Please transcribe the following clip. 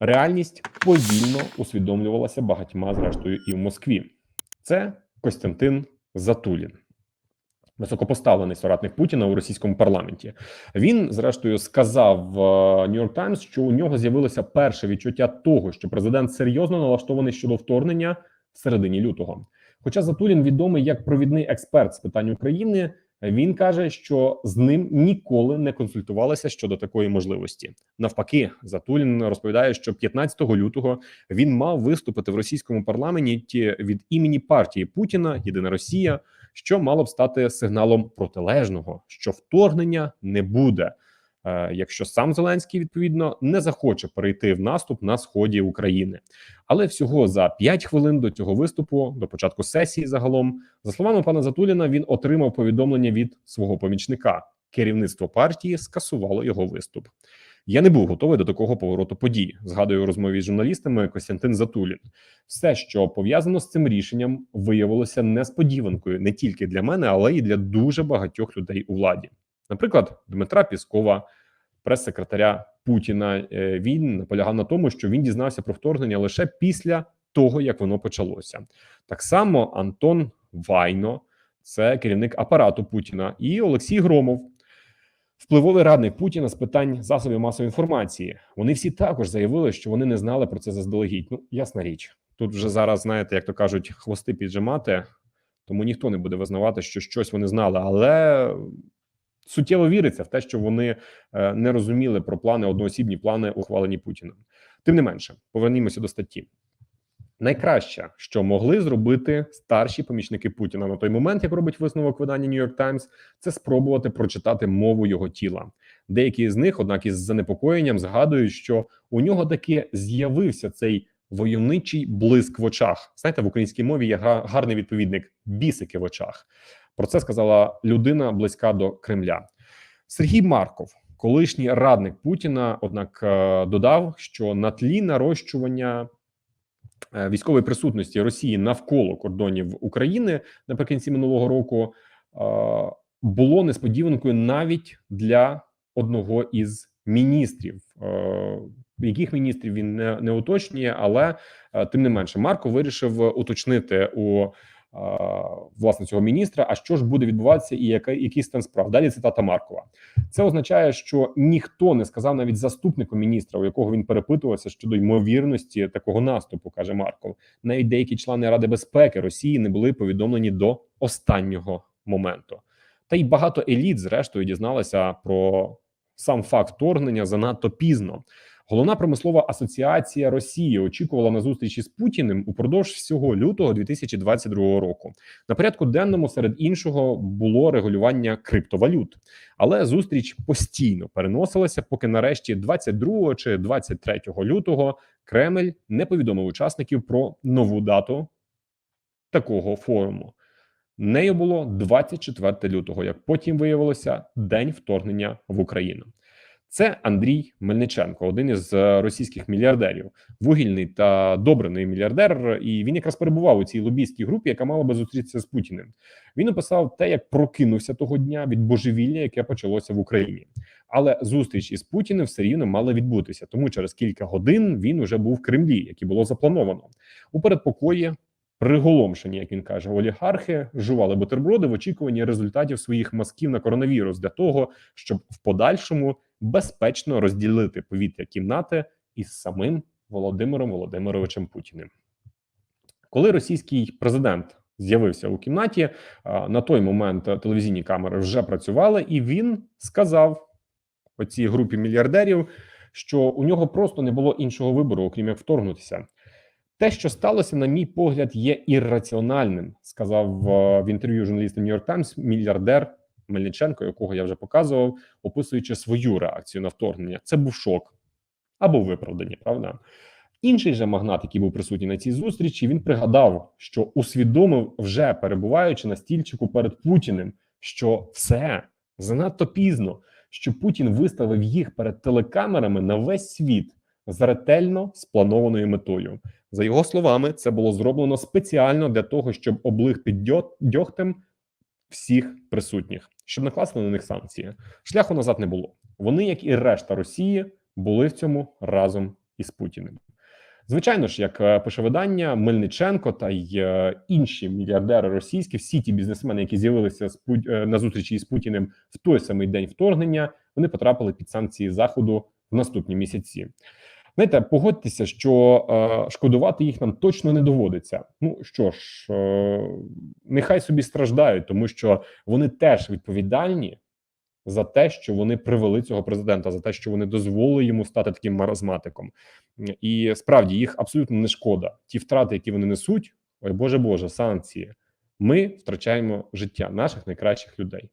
Реальність повільно усвідомлювалася багатьма, зрештою, і в Москві. Це Костянтин Затулін, високопоставлений соратник Путіна у російському парламенті. Він, зрештою, сказав Нью-Йорк Таймс, що у нього з'явилося перше відчуття того, що президент серйозно налаштований щодо вторгнення в середині лютого. Хоча Затулін відомий як провідний експерт з питань України, він каже, що з ним ніколи не консультувалися щодо такої можливості. Навпаки, Затулін розповідає, що 15 лютого він мав виступити в російському парламенті від імені партії Путіна Єдина Росія, що мало б стати сигналом протилежного, що вторгнення не буде. Е, Якщо сам Зеленський відповідно не захоче перейти в наступ на сході України, але всього за 5 хвилин до цього виступу, до початку сесії, загалом, за словами пана Затуліна, він отримав повідомлення від свого помічника. Керівництво партії скасувало його виступ. Я не був готовий до такого повороту подій. Згадую розмові з журналістами Костянтин Затулін. Все, що пов'язано з цим рішенням, виявилося несподіванкою не тільки для мене, але й для дуже багатьох людей у владі. Наприклад, Дмитра Піскова, прес-секретаря Путіна. е, Він наполягав на тому, що він дізнався про вторгнення лише після того, як воно почалося. Так само Антон Вайно, це керівник апарату Путіна, і Олексій Громов, впливовий радник Путіна з питань засобів масової інформації. Вони всі також заявили, що вони не знали про це заздалегідь. Ну ясна річ, тут вже зараз знаєте, як то кажуть, хвости піджимати, тому ніхто не буде визнавати, що щось вони знали, але. Суттєво віриться в те, що вони е, не розуміли про плани одноосібні плани, ухвалені Путіним. Тим не менше, повернімося до статті. Найкраще, що могли зробити старші помічники Путіна на той момент, як робить висновок видання New York Times, це спробувати прочитати мову його тіла. Деякі з них, однак, із занепокоєнням згадують, що у нього таки з'явився цей войовничий блиск в очах. Знаєте, в українській мові є гарний відповідник бісики в очах. Про це сказала людина близька до Кремля. Сергій Марков, колишній радник Путіна, однак е, додав, що на тлі нарощування е, військової присутності Росії навколо кордонів України наприкінці минулого року е, було несподіванкою навіть для одного із міністрів. Яких міністрів він не, не уточнює, але тим не менше, Марко вирішив уточнити у власне цього міністра. А що ж буде відбуватися, і яка який стан справ? Далі цитата Маркова. Це означає, що ніхто не сказав навіть заступнику міністра, у якого він перепитувався щодо ймовірності такого наступу, каже Марков. Навіть деякі члени Ради безпеки Росії не були повідомлені до останнього моменту. Та й багато еліт, зрештою, дізналися про сам факт вторгнення занадто пізно. Головна промислова асоціація Росії очікувала на зустрічі з Путіним упродовж всього лютого 2022 року. На порядку денному серед іншого було регулювання криптовалют, але зустріч постійно переносилася, поки нарешті 22 чи 23 лютого Кремль не повідомив учасників про нову дату такого форуму. Нею було 24 лютого, як потім виявилося, день вторгнення в Україну. Це Андрій Мельниченко, один із е, російських мільярдерів, вугільний та добраний мільярдер. І він якраз перебував у цій лобійській групі, яка мала би зустрітися з Путіним. Він описав те, як прокинувся того дня від божевілля, яке почалося в Україні. Але зустріч із Путіним все рівно мала відбутися. Тому через кілька годин він уже був в Кремлі, як і було заплановано. У передпокої приголомшені, як він каже, олігархи жували бутерброди в очікуванні результатів своїх мазків на коронавірус для того, щоб в подальшому безпечно розділити повітря кімнати із самим Володимиром Володимировичем Путіним. Коли російський президент з'явився у кімнаті, на той момент телевізійні камери вже працювали, і він сказав оцій групі мільярдерів, що у нього просто не було іншого вибору, окрім як вторгнутися. Те, що сталося, на мій погляд, є ірраціональним, сказав в інтерв'ю журналістам New York Times мільярдер Мельниченко, якого я вже показував, описуючи свою реакцію на вторгнення. Це був шок або виправдання, правда? Інший же магнат, який був присутній на цій зустрічі, він пригадав, що усвідомив, вже перебуваючи на стільчику перед Путіним, що все занадто пізно, що Путін виставив їх перед телекамерами на весь світ з ретельно спланованою метою. За його словами, це було зроблено спеціально для того, щоб облигти дьогтем всіх присутніх, щоб накласти на них санкції. Шляху назад не було. Вони, як і решта Росії, були в цьому разом із Путіним. Звичайно ж, як е, пише видання, Мельниченко та й е, інші мільярдери російські, всі ті бізнесмени, які з'явилися е, на зустрічі із Путіним в той самий день вторгнення, вони потрапили під санкції заходу в наступні місяці. Знаєте, погодьтеся, що е, шкодувати їх нам точно не доводиться. Ну що ж, е, нехай собі страждають, тому що вони теж відповідальні за те, що вони привели цього президента, за те, що вони дозволили йому стати таким маразматиком. І справді їх абсолютно не шкода. Ті втрати, які вони несуть, ой Боже Боже, санкції. Ми втрачаємо життя наших найкращих людей.